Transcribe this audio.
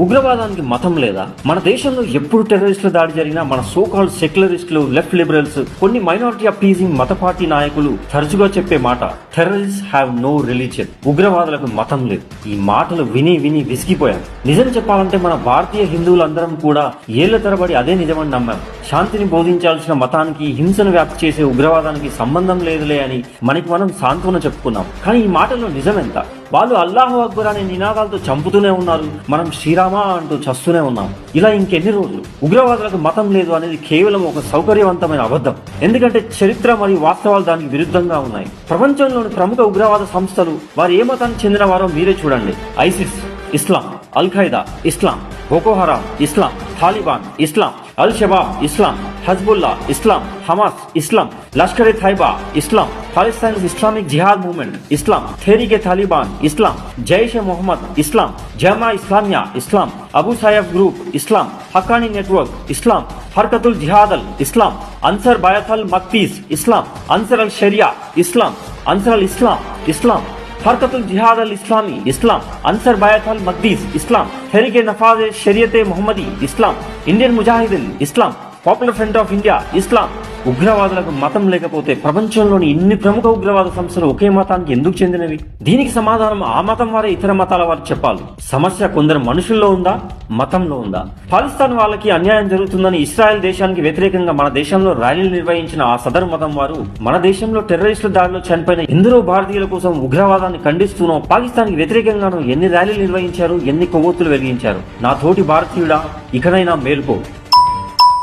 ఉగ్రవాదానికి మతం లేదా? మన దేశంలో ఎప్పుడు టెర్రరిస్టుల దాడి జరిగినా మన సోకాల్ సెక్యులరిస్టులు లెఫ్ట్ లిబరల్స్ కొన్ని మైనారిటీ అప్పీజింగ్ మత పార్టీ నాయకులు తరచుగా చెప్పే మాట టెర్రరిస్ట్ హ్యావ్ నో రిలీజియన్ ఉగ్రవాదులకు మతం లేదు. ఈ మాటలు విని విని విసిగిపోయాం. నిజం చెప్పాలంటే మన భారతీయ హిందువులందరం కూడా ఏళ్ళ తరబడి అదే నిజమని నమ్మాం. శాంతిని బోధించాల్సిన మతానికి హింసను వ్యాప్తి చేసే ఉగ్రవాదానికి సంబంధం లేదులే అని మనకి మనం సాంత్వన చెప్పుకున్నాం. కానీ ఈ మాటల్లో నిజమెంత? వాళ్ళు అల్లాహు అక్బర్ అనే నినాదాలతో చంపుతూనే ఉన్నారు. మనం శ్రీరామ అంటూ చస్తూనే ఉన్నాం. ఇలా ఇంకెన్ని రోజులు? ఉగ్రవాదులకు మతం లేదు అనేది కేవలం ఒక సౌకర్యవంతమైన అబద్ధం. ఎందుకంటే చరిత్ర మరియు వాస్తవాలు దానికి విరుద్ధంగా ఉన్నాయి. ప్రపంచంలోని ప్రముఖ ఉగ్రవాద సంస్థలు వారు ఏ మతానికి చెందిన వారో మీరే చూడండి. ఐసిస్ ఇస్లాం అల్ ఖైదా ఇస్లాం. బోకోహరాం ఇస్లాం తాలిబాన్ ఇస్లాం అల్ షబాబ్ ఇస్లాం హజ్బుల్లా ఇస్లాం హమాస్ ఇస్లాం లష్కర్ ఎ తైబా ఇస్లాం పాకిస్తాన్ ఇస్లామిక్ జిహాద్ మూవ్మెంట్ ఇస్లాం థేరిక్ తాలిబాన్ ఇస్లాం జైష్ ఎ మొహమ్మద్ ఇస్లాం జమా ఇస్లామియా ఇస్లాం అబూ సయఫ్ గ్రూప్ ఇస్లాం హక్కానీ నెట్వర్క్ ఇస్లాం హర్కతుల్ జిహాదల్ ఇస్లాం అన్సర్ బయతల్ మక్తీస్ ఇస్లాం అన్సర్ అల్ షరియా ఇస్లాం అన్సర్ అల్ ఇస్లాం ఇస్లాం హర్కతుల్ జిహాద్ అల్ ఇస్లామీ ఇస్లాం Ansar Bait al మక్దీస్ Islam Tehreek Nafaz Shariat Mohammadi Islam Indian Mujahideen Islam Popular Front of India इस्लाम ఉగ్రవాదులకు మతం లేకపోతే ప్రపంచంలోని ఇన్ని ప్రముఖ ఉగ్రవాద సంస్థలు ఒకే మతానికి ఎందుకు చెందినవి? దీనికి సమాధానం ఆ మతం వారే ఇతర మతాల వారు చెప్పాలి. సమస్య కొందరు మనుషుల్లో ఉందా? మతంలో ఉందా? పాకిస్తాన్ వాళ్ళకి అన్యాయం జరుగుతుందని ఇస్రాయెల్ దేశానికి వ్యతిరేకంగా మన దేశంలో ర్యాలీలు నిర్వహించిన ఆ సదరు మతం వారు మన దేశంలో టెర్రరిస్టుల దాడిలో చనిపోయిన ఎందరో భారతీయుల కోసం ఉగ్రవాదాన్ని ఖండిస్తూనో పాకిస్తాన్కి వ్యతిరేకంగానూ వ్యతిరేకంగానో ఎన్ని ర్యాలీలు నిర్వహించారు ఎన్ని కొవ్వొత్తులు వెలిగించారు? నా తోటి భారతీయుడా? ఇకనైనా మేల్కో.